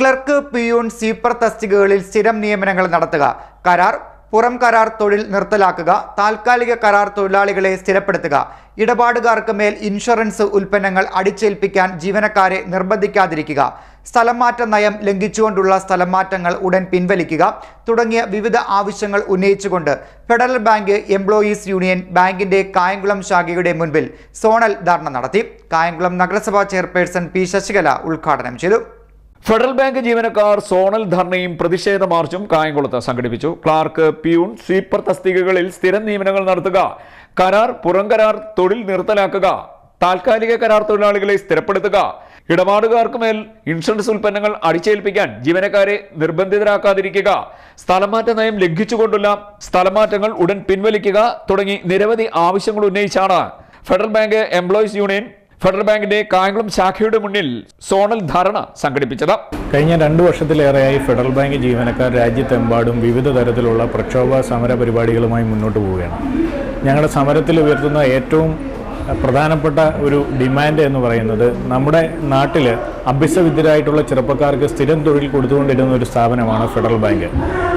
Clerk peon sweeper തസ്തികകളിൽ സ്ഥിരം നിയമനങ്ങൾ നടത്തുക. കരാർ പുറം കരാർ തൊഴിൽ നിർത്തലാക്കുക. താൽക്കാലിക കരാർ തൊഴിലാളികളെ സ്ഥിരപ്പെടുത്തുക. ഇടപാടുകാർക്ക് മേൽ ഇൻഷുറൻസ് ഉൽപ്പന്നങ്ങൾ അടിച്ചേൽപ്പിക്കാൻ ജീവനക്കാരെ നിർബന്ധിക്കാതിരിക്കുക. സ്ഥലംമാറ്റ നയം ലംഘിച്ചുകൊണ്ടുള്ള സ്ഥലംമാറ്റങ്ങൾ ഉടൻ പിൻവലിക്കുക തുടങ്ങിയ വിവിധ ആവശ്യങ്ങൾ ഉന്നയിച്ചുകൊണ്ട് ഫെഡറൽ ബാങ്ക് എംപ്ലോയീസ് യൂണിയൻ ബാങ്കിന്റെ കായംകുളം ശാഖയുടെ മുൻപിൽ സോണൽ ധർണ നടത്തി. കായംകുളം നഗരസഭാ ചെയർപേഴ്സൺ പി ശശികല ഉദ്ഘാടനം ചെയ്തു. ഫെഡറൽ ബാങ്ക് ജീവനക്കാർ സോണൽ ധർണയും പ്രതിഷേധ മാർച്ചും കായംകുളത്ത് സംഘടിപ്പിച്ചു. ക്ലാർക്ക് പ്യൂൺ സ്വീപ്പർ തസ്തികകളിൽ സ്ഥിരം നിയമനങ്ങൾ നടത്തുക. കരാർ പുറം കരാർ തൊഴിൽ നിർത്തലാക്കുക. താൽക്കാലിക കരാർ തൊഴിലാളികളെ സ്ഥിരപ്പെടുത്തുക. ഇടപാടുകാർക്ക് മേൽ ഇൻഷുറൻസ് ഉൽപ്പന്നങ്ങൾ അടിച്ചേൽപ്പിക്കാൻ ജീവനക്കാരെ നിർബന്ധിതരാക്കാതിരിക്കുക. സ്ഥലമാറ്റ നയം ലംഘിച്ചുകൊണ്ടുള്ള സ്ഥലമാറ്റങ്ങൾ ഉടൻ പിൻവലിക്കുക തുടങ്ങി നിരവധി ആവശ്യങ്ങൾ ഉന്നയിച്ചാണ് Federal Bank employees union Federal ബാങ്കിന്റെ കായംകുളം ശാഖയുടെ മുന്നിൽ സോണൽ ധർണ സംഘടിപ്പിച്ചത്. കഴിഞ്ഞ രണ്ടു വർഷത്തിലേറെയായി ഫെഡറൽ ബാങ്ക് ജീവനക്കാർ രാജ്യത്തെമ്പാടും വിവിധ തരത്തിലുള്ള പ്രക്ഷോഭ സമര പരിപാടികളുമായി മുന്നോട്ട് പോവുകയാണ്. ഞങ്ങളുടെ സമരത്തിൽ ഉയർത്തുന്ന ഏറ്റവും പ്രധാനപ്പെട്ട ഒരു ഡിമാൻഡ് എന്ന് പറയുന്നത് നമ്മുടെ നാട്ടിൽ അഭ്യസവിദ്യരായിട്ടുള്ള ചെറുപ്പക്കാർക്ക് സ്ഥിരം തൊഴിൽ കൊടുത്തുകൊണ്ടിരുന്ന ഒരു സ്ഥാപനമാണ് ഫെഡറൽ ബാങ്ക്.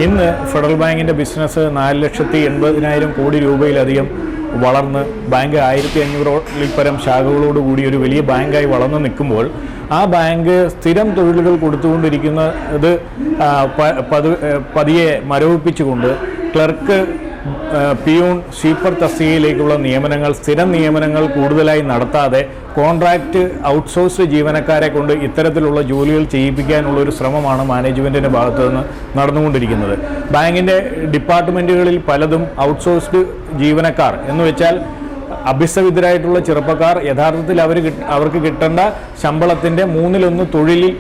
ഇന്ന് ഫെഡറൽ ബാങ്കിന്റെ ബിസിനസ് നാല് ലക്ഷത്തി എൺപതിനായിരം കോടി രൂപയിലധികം വളർന്ന് ബാങ്ക് ആയിരത്തി അഞ്ഞൂറിൽ പരം ശാഖകളോടുകൂടി ഒരു വലിയ ബാങ്കായി വളർന്നു നിൽക്കുമ്പോൾ ആ ബാങ്ക് സ്ഥിരം തൊഴിലുകൾ കൊടുത്തുകൊണ്ടിരിക്കുന്ന ഇത് പ- പതു- പതിയെ മരവിപ്പിച്ചുകൊണ്ട് ക്ലർക്ക് പിയൂൺ സ്വീപ്പർ തസ്തികയിലേക്കുള്ള നിയമനങ്ങൾ സ്ഥിരം നിയമനങ്ങൾ കൂടുതലായി നടത്താതെ കോൺട്രാക്റ്റ് ഔട്ട്സോഴ്സ്ഡ് ജീവനക്കാരെ കൊണ്ട് ഇത്തരത്തിലുള്ള ജോലികൾ ചെയ്യിപ്പിക്കാനുള്ള ഒരു ശ്രമമാണ് മാനേജ്മെന്റിന്റെ ഭാഗത്തു നിന്ന് നടന്നുകൊണ്ടിരിക്കുന്നത്. ബാങ്കിന്റെ ഡിപ്പാർട്ട്മെന്റുകളിൽ പലതും ഔട്ട്സോഴ്സ്ഡ് ജീവനക്കാർ എന്ന് വെച്ചാൽ അഭ്യസ്തവിദ്യരായിട്ടുള്ള ചെറുപ്പക്കാർ യഥാർത്ഥത്തിൽ അവർ അവർക്ക് കിട്ടേണ്ട ശമ്പളത്തിന്റെ മൂന്നിലൊന്ന് തൊഴിലിൽ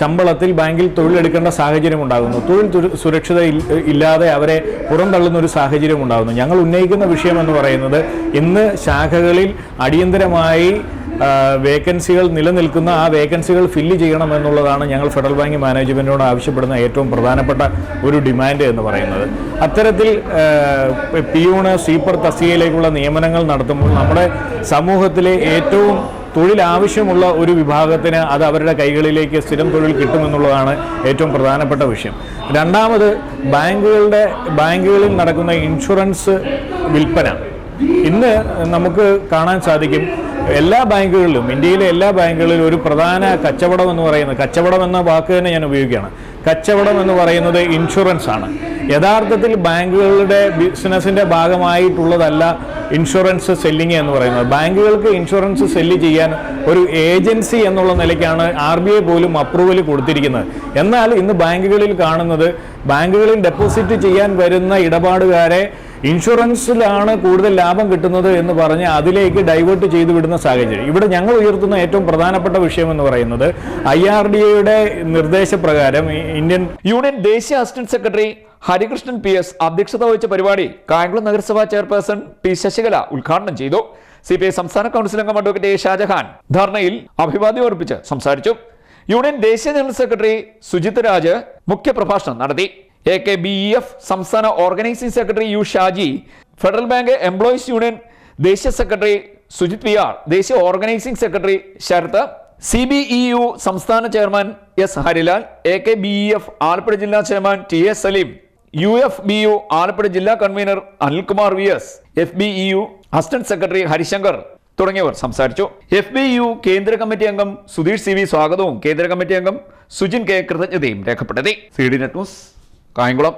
ശമ്പളത്തിൽ ബാങ്കിൽ തൊഴിലെടുക്കേണ്ട സാഹചര്യം ഉണ്ടാകുന്നു. തൊഴിൽ സുരക്ഷിത ഇല്ലാതെ അവരെ പുറന്തള്ളുന്ന ഒരു സാഹചര്യം ഉണ്ടാകുന്നു. ഞങ്ങൾ ഉന്നയിക്കുന്ന വിഷയം എന്ന് പറയുന്നത് ഇന്ന് ശാഖകളിൽ അടിയന്തരമായി വേക്കൻസികൾ നിലനിൽക്കുന്ന ആ വേക്കൻസികൾ ഫില്ല് ചെയ്യണം എന്നുള്ളതാണ് ഞങ്ങൾ ഫെഡറൽ ബാങ്ക് മാനേജ്മെന്റിനോട് ആവശ്യപ്പെടുന്ന ഏറ്റവും പ്രധാനപ്പെട്ട ഒരു ഡിമാൻഡ് എന്ന് പറയുന്നത്. അത്തരത്തിൽ പിയൂണ് സ്വീപ്പർ തസ്തികയിലേക്കുള്ള നിയമനങ്ങൾ നടത്തുമ്പോൾ നമ്മുടെ സമൂഹത്തിലെ ഏറ്റവും തൊഴിൽ ആവശ്യമുള്ള ഒരു വിഭാഗത്തിന് അത് അവരുടെ കൈകളിലേക്ക് സ്ഥിരം തൊഴിൽ കിട്ടുമെന്നുള്ളതാണ് ഏറ്റവും പ്രധാനപ്പെട്ട വിഷയം. രണ്ടാമത് ബാങ്കുകളുടെ ബാങ്കുകളിൽ നടക്കുന്ന ഇൻഷുറൻസ് വിൽപ്പന. ഇന്ന് നമുക്ക് കാണാൻ സാധിക്കും എല്ലാ ബാങ്കുകളിലും ഇന്ത്യയിലെ എല്ലാ ബാങ്കുകളിലും ഒരു പ്രധാന കച്ചവടം എന്ന് പറയുന്നത് കച്ചവടം എന്ന വാക്ക് തന്നെ ഞാൻ ഉപയോഗിക്കുകയാണ്. കച്ചവടം എന്ന് പറയുന്നത് ഇൻഷുറൻസ് ആണ്. യഥാർത്ഥത്തിൽ ബാങ്കുകളുടെ ബിസിനസിന്റെ ഭാഗമായിട്ടുള്ളതല്ല ഇൻഷുറൻസ് സെല്ലിങ് എന്ന് പറയുന്നത്. ബാങ്കുകൾക്ക് ഇൻഷുറൻസ് സെല്ല് ചെയ്യാൻ ഒരു ഏജൻസി എന്നുള്ള നിലയ്ക്കാണ് ആർ ബി ഐ പോലും അപ്രൂവൽ കൊടുത്തിരിക്കുന്നത്. എന്നാൽ ഇന്ന് ബാങ്കുകളിൽ കാണുന്നത് ബാങ്കുകളിൽ ഡെപ്പോസിറ്റ് ചെയ്യാൻ വരുന്ന ഇടപാടുകാരെ ഇൻഷുറൻസിലാണ് കൂടുതൽ ലാഭം കിട്ടുന്നത് എന്ന് പറഞ്ഞ് അതിലേക്ക് ഡൈവേർട്ട് ചെയ്തു വിടുന്ന സാഹചര്യം. ഇവിടെ ഞങ്ങൾ ഉയർത്തുന്ന ഏറ്റവും പ്രധാനപ്പെട്ട വിഷയം എന്ന് പറയുന്നത് ഐ ആർ ഡി എയുടെ നിർദ്ദേശപ്രകാരം ഇന്ത്യൻ യൂണിയൻ ദേശീയ assistant secretary Harikrishnan P S അധ്യക്ഷത വഹിച്ച പരിപാടി കായംകുളം നഗരസഭാ ചെയർപേഴ്സൺ പി ശശികല ഉദ്ഘാടനം ചെയ്തു. സി പി ഐ സംസ്ഥാന കൗൺസിൽ അംഗം അഡ്വക്കേറ്റ് എ ഷാജഹാൻ ധർണയിൽ അഭിവാദ്യം അർപ്പിച്ച് സംസാരിച്ചു. യൂണിയൻ ദേശീയ ജനറൽ സെക്രട്ടറി സുജിത് രാജ് മുഖ്യപ്രഭാഷണം നടത്തി. A K B E F സംസ്ഥാന organising secretary U Shaji Federal Bank employees union ദേശീയ സെക്രട്ടറി സുജിത് പി ആർ ദേശീയ organising secretary Sarath C B E U സംസ്ഥാന chairman S Harilal A K B E F Alappuzha ജില്ലാ chairman T S Saleem U F B U Alappuzha ജില്ലാ convener Anilkumar V S F B E U assistant secretary Harisankar തുടങ്ങിയവർ സംസാരിച്ചു. F B U കേന്ദ്ര committee അംഗം Sudheesh C V സ്വാഗതവും കേന്ദ്ര committee അംഗം Sujin K കൃതജ്ഞതയും രേഖപ്പെടുത്തി. C D net news. Kayamkulam